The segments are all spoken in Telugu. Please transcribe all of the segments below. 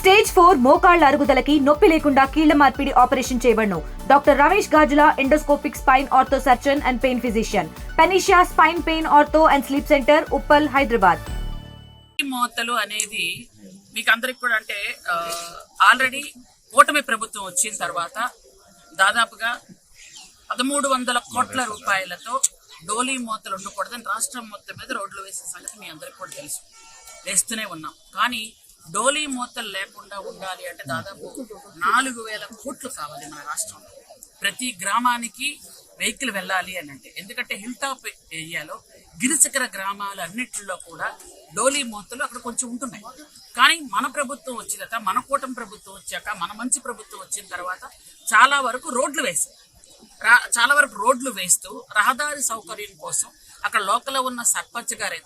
స్టేజ్ ఫోర్ మోకాళ్ళ అరుగుదలకి నొప్పి లేకుండా కీళ్ళ మార్పిడి operation చేయబడను. Doctor Ramesh Gajula endoscopic spine ortho surgeon and pain physician. Panacea spine pain ortho and sleep centre Uppal Hyderabad. మోతలు అనేది మీకు అందరికి కూడా అంటే ఆల్రెడీ కూటమి ప్రభుత్వం వచ్చిన తర్వాత దాదాపుగా పదమూడు వందల కోట్ల రూపాయలతో డోలీ మోతలు ఉండకూడదని రాష్ట్రం మొత్తం మీద రోడ్లు వేసే సంగతి మీ అందరికి కూడా తెలుసు. వేస్తూనే ఉన్నాం. కానీ డోలీ మూతలు లేకుండా ఉండాలి అంటే దాదాపు నాలుగు వేల కోట్లు కావాలి మన రాష్ట్రంలో. ప్రతి గ్రామానికి వెహికల్ వెళ్ళాలి అని అంటే. ఎందుకంటే హిల్ టాప్ ఏరియాలో గిరిచక్ర గ్రామాలు అన్నింటిలో కూడా డోలీ మూతలు అక్కడ కొంచెం ఉంటున్నాయి. కానీ మన ప్రభుత్వం వచ్చినాక మన కూటమి ప్రభుత్వం వచ్చాక మన మంచి ప్రభుత్వం వచ్చిన తర్వాత చాలా వరకు రోడ్లు వేసాయి చాలా వరకు రోడ్లు వేస్తూ రహదారి సౌకర్యం కోసం అక్కడ లోకల్ ఉన్న సర్పంచ్ గారు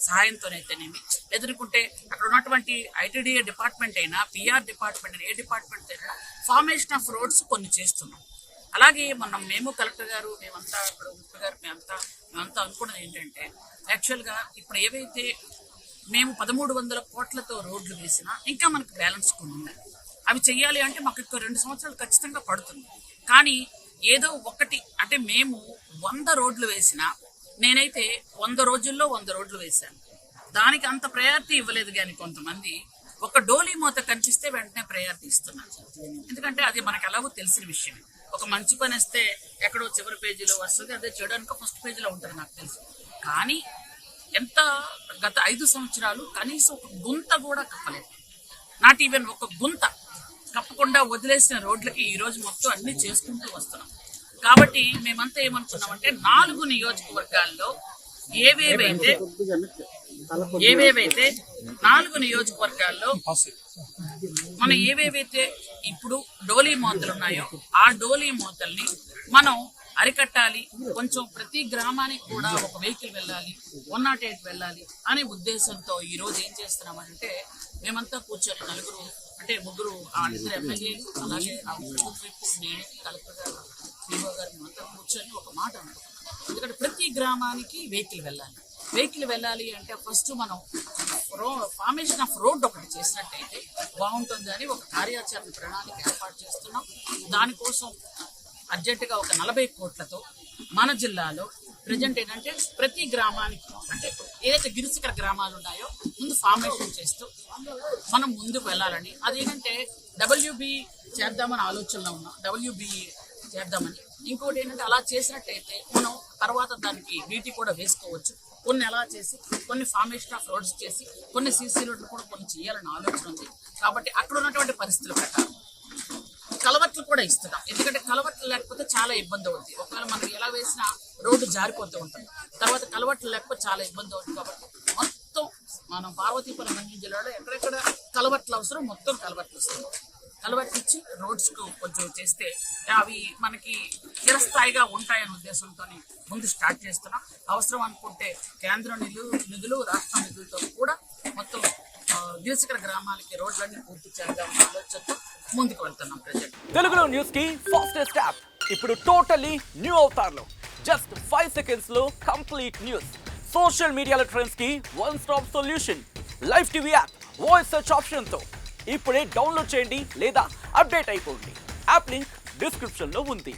సహాయంతోనైతేనేమి ఎదుర్కొంటే అక్కడ ఉన్నటువంటి ఐటీడీఏ డిపార్ట్మెంట్ అయినా పిఆర్ డిపార్ట్మెంట్ అయినా ఏ డిపార్ట్మెంట్ అయినా ఫార్మేషన్ ఆఫ్ రోడ్స్ కొన్ని చేస్తున్నాం. అలాగే మనం మేము కలెక్టర్ గారు మేమంతా ఇప్పుడు ముఖ్య గారు మేమంతా మేమంతా అనుకున్నది ఏంటంటే యాక్చువల్గా ఇప్పుడు ఏవైతే మేము పదమూడు వందల కోట్లతో రోడ్లు వేసినా ఇంకా మనకు బ్యాలెన్స్ కొన్ని ఉన్నాయి అవి చేయాలి అంటే మాకు ఇంకో రెండు సంవత్సరాలు ఖచ్చితంగా పడుతుంది. కానీ ఏదో ఒకటి అంటే మేము వంద రోడ్లు వేసినా నేనైతే వంద రోజుల్లో వంద రోడ్లు వేశాను. దానికి అంత ప్రయారిటీ ఇవ్వలేదు కానీ కొంతమంది ఒక డోలీ మూత కనిపిస్తే వెంటనే ప్రయారిటీ ఇస్తున్నారు ఎందుకంటే అది మనకు ఎలాగో తెలిసిన విషయం. ఒక మంచి పని వస్తే ఎక్కడో చివరి పేజీలో వస్తుంది అదే చెడు ఫస్ట్ పేజీలో ఉంటుంది నాకు తెలుసు. కానీ ఎంత గత ఐదు సంవత్సరాలు కనీసం ఒక గుంత కూడా కప్పలేదు. నాట్ ఈవెన్ ఒక గుంత. తప్పకుండా వదిలేసిన రోడ్లకి ఈ రోజు మొత్తం అన్ని చేసుకుంటూ వస్తున్నాం. కాబట్టి మేమంతా ఏమనుకున్నామంటే నాలుగు నియోజకవర్గాల్లో ఏవేవైతే ఏవేవైతే నాలుగు నియోజకవర్గాల్లో మనం ఏవేవైతే ఇప్పుడు డోలీ మోతలు ఉన్నాయో ఆ డోలీ మోతల్ని మనం అరికట్టాలి కొంచెం ప్రతి గ్రామానికి కూడా ఒక వెహికల్ వెళ్ళాలి వన్ నాట్ ఎయిట్ వెళ్ళాలి అనే ఉద్దేశంతో ఈ రోజు ఏం చేస్తున్నామంటే మేమంతా కూర్చొని నలుగురు అంటే ముగ్గురు ఎమ్మెల్యేలు అలాగే ఆ ప్రభుత్వ విప్పు నేను కలెక్టర్ గారు పీఓ గారు మేమంతా కూర్చొని ఒక మాట అన్నాం ఎందుకంటే ప్రతి గ్రామానికి వెహికల్ వెళ్ళాలి. వెహికల్ వెళ్ళాలి అంటే ఫస్ట్ మనం రో ఫార్మేషన్ ఆఫ్ రోడ్ ఒకటి చేసినట్టయితే బాగుంటుంది అని ఒక కార్యాచరణ ప్రణాళిక ఏర్పాటు చేస్తున్నాం. దానికోసం అర్జెంటుగా ఒక నలభై కోట్లతో మన జిల్లాలో ప్రజెంట్ ఏంటంటే ప్రతి గ్రామానికి అంటే ఏదైతే గిరిశిఖర గ్రామాలు ఉన్నాయో ముందు ఫార్మేషన్ చేస్తూ మనం ముందుకు వెళ్ళాలని. అదేంటంటే డబ్ల్యూబి చేద్దామని ఆలోచనలో ఉన్నాం. డబ్ల్యూబి చేద్దామని. ఇంకోటి ఏంటంటే అలా చేసినట్టయితే మనం తర్వాత దానికి వీటి కూడా వేసుకోవచ్చు. కొన్ని అలా చేసి కొన్ని ఫార్మేషన్ ఆఫ్ రోడ్స్ చేసి కొన్ని సీసీ రోడ్లు కూడా కొన్ని చేయాలని ఆలోచన ఉంది. కాబట్టి అక్కడ ఉన్నటువంటి పరిస్థితుల ప్రకారం కలవట్లు కూడా ఇస్తున్నాం. ఎందుకంటే కలవట్లు లేకపోతే చాలా ఇబ్బంది అవుతుంది ఒకవేళ మనం ఎలా వేసినా రోడ్డు జారిపోతూ ఉంటుంది. తర్వాత కలవట్లు లేకపోతే చాలా ఇబ్బంది అవుతుంది కాబట్టి మొత్తం మనం పార్వతీపురం మంజు జిల్లాలో ఎక్కడెక్కడ కలవట్లు అవసరం మొత్తం కలవట్లు ఇస్తున్నాం కలవట్లు ఇచ్చి రోడ్స్కు కొంచెం చేస్తే అవి మనకి చిరస్థాయిగా ఉంటాయనే ఉద్దేశంతో ముందు స్టార్ట్ చేస్తున్నాం. అవసరం అనుకుంటే కేంద్ర నిధులు నిధులు రాష్ట్ర నిధులతో కూడా మొత్తం ఆ, గ్రామాలకి రోడ్లన్నీ పూర్తి చేద్దాం ఆలోచనతో ముందుకు వెళ్తున్నాం ప్రజెంట్ తెలుగులో న్యూస్కి ఫాస్టెస్ట్ యాప్ ఇప్పుడు టోటలీ న్యూ అవతార్లో జస్ట్ ఫైవ్ సెకండ్స్లో కంప్లీట్ న్యూస్ సోషల్ మీడియాలో ట్రెండ్స్కి one stop solution live TV app voice search ఆప్షన్తో. ఇప్పుడే డౌన్లోడ్ చేయండి లేదా అప్డేట్ అయిపోండి. యాప్ లింక్ డిస్క్రిప్షన్లో ఉంది.